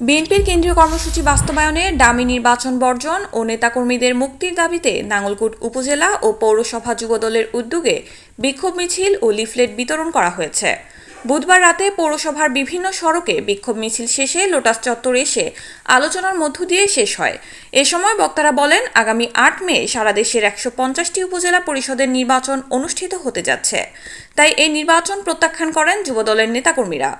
বিএনপির কেন্দ্রীয় কর্মসূচি বাস্তবায়নে ডামি নির্বাচন বর্জন ও নেতাকর্মীদের মুক্তির দাবিতে নাঙ্গলকোট উপজেলা ও পৌরসভা যুবদলের উদ্যোগে বিক্ষোভ মিছিল ও লিফলেট বিতরণ করা হয়েছে। বুধবার রাতে পৌরসভার বিভিন্ন সড়কে বিক্ষোভ মিছিল শেষে লোটাস চত্বরে এসে আলোচনার মধ্য দিয়ে শেষ হয়। এ সময় বক্তারা বলেন, আগামী আট মে সারা দেশের একশো পঞ্চাশটি উপজেলা পরিষদের নির্বাচন অনুষ্ঠিত হতে যাচ্ছে। তাই এই নির্বাচন প্রত্যাখ্যান করেন যুবদলের নেতাকর্মীরা।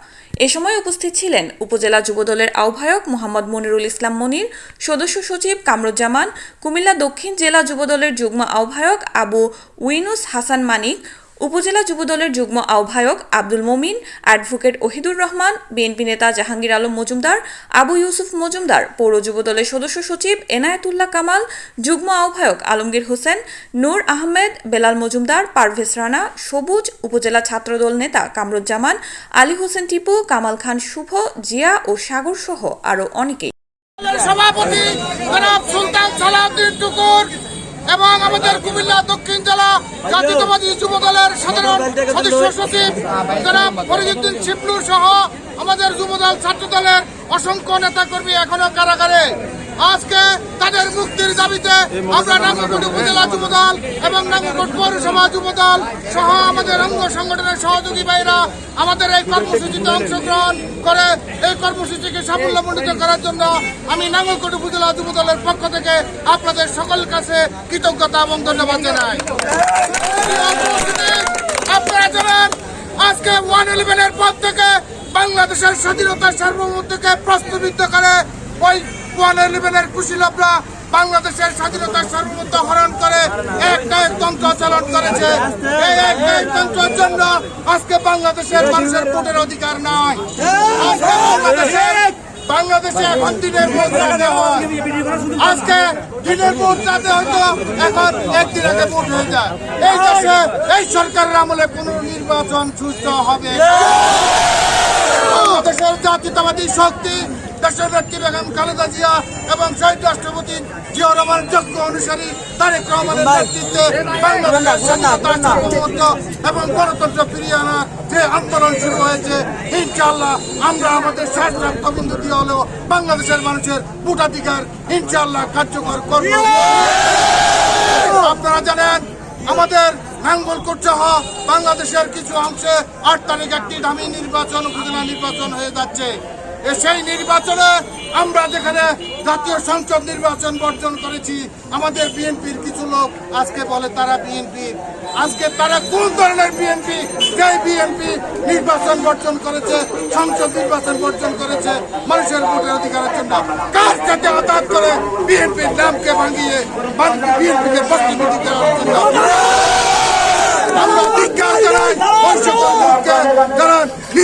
এ সময় উপস্থিত ছিলেন উপজেলা যুবদলের আহ্বায়ক মোহাম্মদ মনিরুল ইসলাম মনির, সদস্য সচিব কামরুজ্জামান, কুমিল্লা দক্ষিণ জেলা যুবদলের যুগ্ম আহ্বায়ক আবু উইনুস হাসান মানিক উপজেলা যুবদলের যুগ্ম আহ্বায়ক আব্দুল মমিন, অ্যাডভোকেট ওহিদুর রহমান, বিএনপি নেতা জাহাঙ্গীর আলম মজুমদার, আবু ইউসুফ মজুমদার, পৌর যুবদলের সদস্য সচিব এনায়েতুল্লাহ কামাল, যুগ্ম আহ্বায়ক আলমগীর হোসেন, নূর আহমেদ, বেলাল মজুমদার, পারভেজ রানা, সবুজ উপজেলা ছাত্রদল নেতা কামরুজ্জামান, আলী হোসেন টিপু, কামাল খান শুভ, জিয়া ও সাগর সহ আরও অনেকেই। সভাপতি সুলতান সালাউদ্দিন টুকুর এবং আমাদের কুমিল্লা দক্ষিণ জেলা জাতীয়তাবাদী যুব দলের সাধারণ সদস্য সচিব জনাব ফরিদুদ্দিন শিবলু সহ আমাদের যুব দল ছাত্র দলের অসংখ্য নেতাকর্মী এখনও কারাগারে। আজকে তাদের মুক্তির দাবিতে আমরা নাঙ্গলকোট উপজেলা যুব দল এবং নাঙ্গলকোট পৌরসভা যুব দল সহ আমাদের অঙ্গ সংগঠনের সহযোগী ভাইরা আমাদের এই কর্মসূচিতে অংশগ্রহণ করে এই কর্মসূচিকে সাফল্যমণ্ডিত করার জন্য আমি নাঙ্গলকোট উপজেলা যুব দলের পক্ষ থেকে আপনাদের সকল কাছে কৃতজ্ঞতা এবং ধন্যবাদ জানাই। আপনারা জানেন আজকে ওয়ান ইলেভেনের পর থেকে বাংলাদেশের স্বাধীনতার সার্বভৌমত্বকে প্রশ্নবিদ্ধ করে বাংলাদেশের স্বাধীনতার সার্বভৌমত্ব হরণ করে এক তন্ত্র চালন করেছে। এই এক তন্ত্রের জন্য আজকে বাংলাদেশের মানুষের ভোটের অধিকার বাংলাদেশের বাংলাদেশে এখন দিনের ভোট রাতে হয়। আজকে দিনের ভোট রাতে হয়তো এখন হয়ে যায়। এই দেশে এই সরকারের আমলে কোন নির্বাচন সুস্থ হবে না। দেশের জাতীয়তাবাদী শক্তি দেশের নেত্রী বেগম খালেদা জিয়া এবং শহীদ রাষ্ট্রপতি জিয়া রহমানের যোগ্য অনুসারী তারেক রহমানের নেতৃত্বে এবং গণতন্ত্র ফিরিয়ে আনা যে আন্দোলন শুরু হয়েছে ইনশাআল্লাহ আমরা আমাদের শাসনাত্মক বন্ধু দিয়ে হলেও বাংলাদেশের মানুষের ভোটাধিকার ইনশাআল্লাহ কার্যকর করব। আপনারা জানেন আমাদের নাঙ্গলকোট সহ বাংলাদেশের কিছু অংশে আট তারিখ একটি দামি নির্বাচন উপজেলা নির্বাচন হয়ে যাচ্ছে। সেই নির্বাচনে আমরা যেখানে জাতীয় সংসদ নির্বাচন বর্জন করেছি, আমাদের বিএনপির কিছু লোক আজকে বলে তারা বিএনপি। আজকে তারা কোন ধরনের বিএনপি? যে বিএনপি নির্বাচন বর্জন করেছে, সংসদ নির্বাচন বর্জন করেছে, মানুষের ভোটের অধিকারের জন্য। কার সাথে হঠাৎ করে বিএনপির নামকে ভাঙিয়ে বিএনপিকে প্রতিনিধি দেওয়ার জন্য?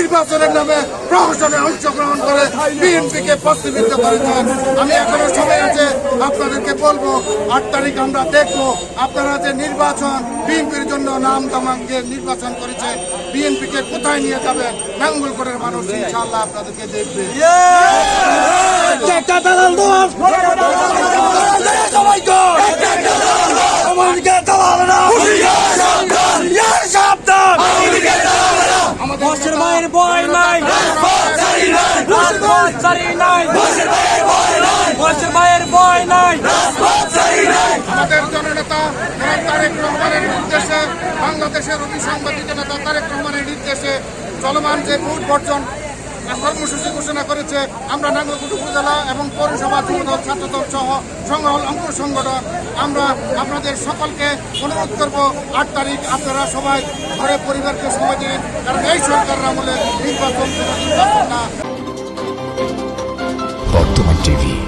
নির্বাচনের নামে প্রহসনে অংশগ্রহণ করে বিএনপিকে প্রস্তুত করেছেন আমি এখনও সময় আছে, আপনাদেরকে বলব, আট তারিখ আমরা দেখব। আপনারা যে নির্বাচন, বিএনপির জন্য নাম দামাঙ্গে নির্বাচন করেছেন বিএনপিকে কোথায় নিয়ে যাবেন? নাঙ্গলকোটের মানুষ ইনশাআল্লাহ আপনাদেরকে দেখবে। সারি নাই। বসের মায়ের বয় নাই। আমাদের জননেতা তারেক রহমানের নির্দেশে বাংলাদেশের অভিসাংবাদিক নেতা তারেক রহমানের নির্দেশে চলমান যে ভোট বর্জন কর্মসূচি ঘোষণা করেছে আমরা নাঙ্গলকোট উপজেলা এবং পৌরসভা যুবদল, ছাত্রদল সহ সংগ্রহ অঙ্গ সংগঠন। আমরা আপনাদের সকলকে অনুরোধ করব, আট তারিখ আপনারা সবাই ঘরে পরিবারকে সময় দিন, কারণ এই সরকারের আমলে নির্বাচন নির্বাচন না। TV.